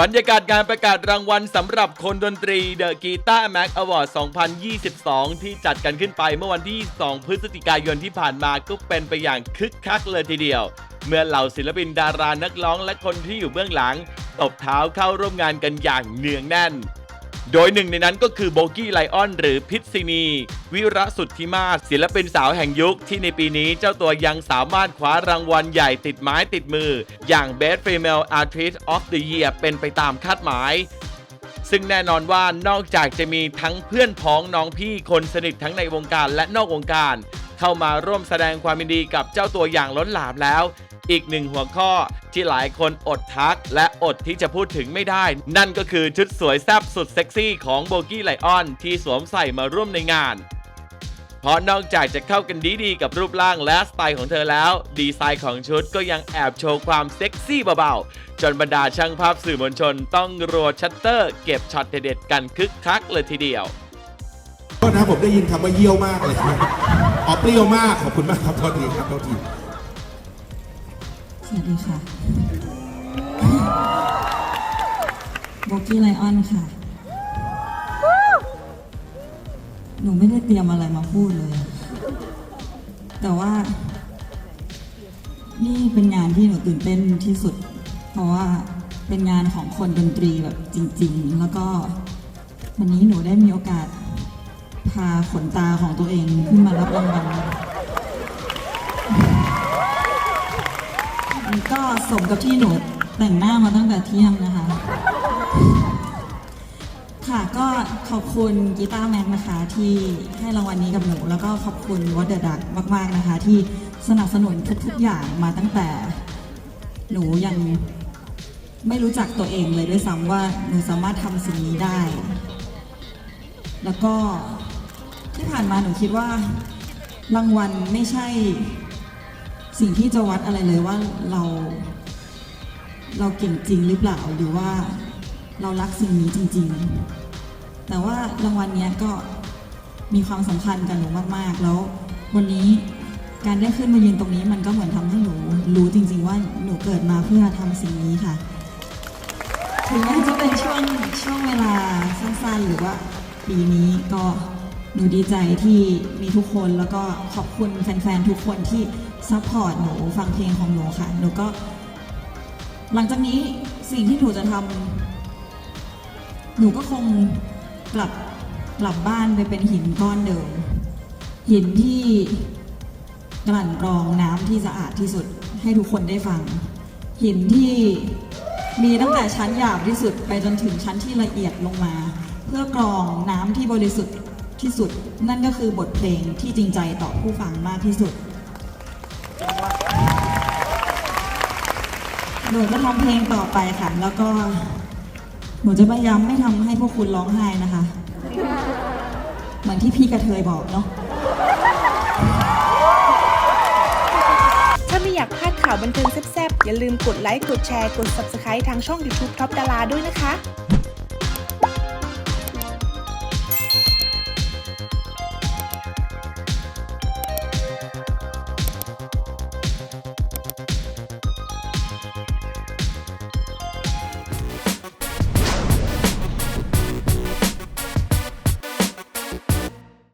บรรยากาศการประกาศรางวัลสำหรับคนดนตรี The Guitar Mac Award 2022 ที่จัดกันขึ้นไปเมื่อวันที่ 2 พฤศจิกายนที่ผ่านมาก็เป็นไปอย่างคึกคักเลยทีเดียว เมื่อเหล่าศิลปินดารานักร้องและคนที่อยู่เบื้องหลัง ตบเท้าเข้าร่วมงานกันอย่างเนืองแน่น โดยหนึ่งในนั้นก็คือโบกี้ไลออนหรือพิษซินี วิระสุทธิมาศศิลปินสาวแห่งยุคที่ในปีนี้เจ้าตัวยังสามารถคว้ารางวัลใหญ่ติดไม้ติดมือ อย่าง Best Female Artist of the Year เป็นไปตามคาดหมายซึ่งแน่นอนว่านอกจากจะมีทั้งเพื่อนพ้องน้องพี่คนสนิททั้งในวงการและนอกวงการ เข้ามาร่วมแสดงความยินดีกับเจ้าตัวอย่างล้นหลามแล้ว อีกหนึ่งหัวข้อที่หลายคนอดทักและอดที่จะพูดถึงไม่ได้ นั่นก็คือชุดสวยแซ่บสุดเซ็กซี่ของโบกี้ไลออนที่สวมใส่มาร่วมในงานเพราะนอกจากจะเข้ากันดีๆ กับรูปร่างและสไตล์ของเธอแล้ว ดีไซน์ของชุดก็ยังแอบโชว์ความเซ็กซี่เบาๆ จนบรรดาช่างภาพสื่อมวลชนต้องรัวชัตเตอร์ เก็บช็อตเด็ดๆกันคึกคักเลยทีเดียว โทษนะผมได้ยินคำว่าเยี่ยวมากเลยอ๋อเปรี้ยวมากขอบคุณมากครับโทษทีครับโทษทีสวัสดีค่ะโบกี้ไลออนค่ะ หนูไม่ได้เตรียมอะไรมาพูดเลย แต่ว่า นี่เป็นงานที่หนูตื่นเต้นที่สุด เพราะว่าเป็นงานของคนดนตรีแบบจริง ๆ แล้วก็วันนี้หนูได้มีโอกาส พาขนตาของตัวเองขึ้นมารับรางวัลนี่ก็สมกับที่หนูแต่งหน้ามาตั้งแต่เที่ยงนะคะ ค่ะก็ขอบคุณกีตาร์แม็กนะคะที่ให้รางวัลนี้กับหนู แล้วก็ขอบคุณวอเดอร์ดักมาก ๆนะคะ ที่สนับสนุนทุก ๆ อย่างมาตั้งแต่ หนูยังไม่รู้จักตัวเองเลยด้วยซ้ำว่าหนูสามารถทำสิ่งนี้ได้ แล้วก็ ที่ผ่านมาหนูคิดว่ารางวัลไม่ใช่ สิ่งที่จะวัดอะไรเลยว่าเรา เราเก่งจริงหรือเปล่าหรือว่าเรารักสิ่งนี้จริง ๆ แต่ว่ารางวัลเนี้ยก็มีความสำคัญกับหนูมาก ๆ แล้ววันนี้การได้ขึ้นมายืนตรงนี้มันก็เหมือนทำให้หนูรู้จริง ๆ ว่าหนูเกิดมาเพื่อทำสิ่งนี้ค่ะ ถึงแม้จะเป็นช่วงช่วงเวลาสั้นๆ หรือว่าปีนี้ก็ หนูดีใจที่มีทุกคนแล้วก็ขอบคุณแฟนๆทุกคนที่ซัพพอร์ตหนูฟังเพลงของหนูค่ะ หนูก็ หลังจากนี้สิ่งที่หนูจะทำหนูก็คงกลับกลับบ้านไปเป็นหินก้อนเดิม หินที่กลั่นกรองน้ำที่สะอาดที่สุดให้ทุกคนได้ฟัง หินที่มีตั้งแต่ชั้นหยาบที่สุดไปจนถึงชั้นที่ละเอียดลงมา เพื่อกรองน้ำที่บริสุทธิ์ ที่สุด นั่นก็คือบทเพลงที่จริงใจต่อผู้ฟังมากที่สุด หนูจะทำเพลงต่อไปค่ะ แล้วก็หนูจะพยายามไม่ทำให้พวกคุณร้องไห้นะคะ เหมือนที่พี่กระเทยบอกเนาะถ้าไม่อยากพลาดข่าวบันเทิงแซ่บๆ อย่าลืมกดไลค์ กดแชร์ กด Subscribe ทางช่อง YouTube Top ดาราด้วยนะคะ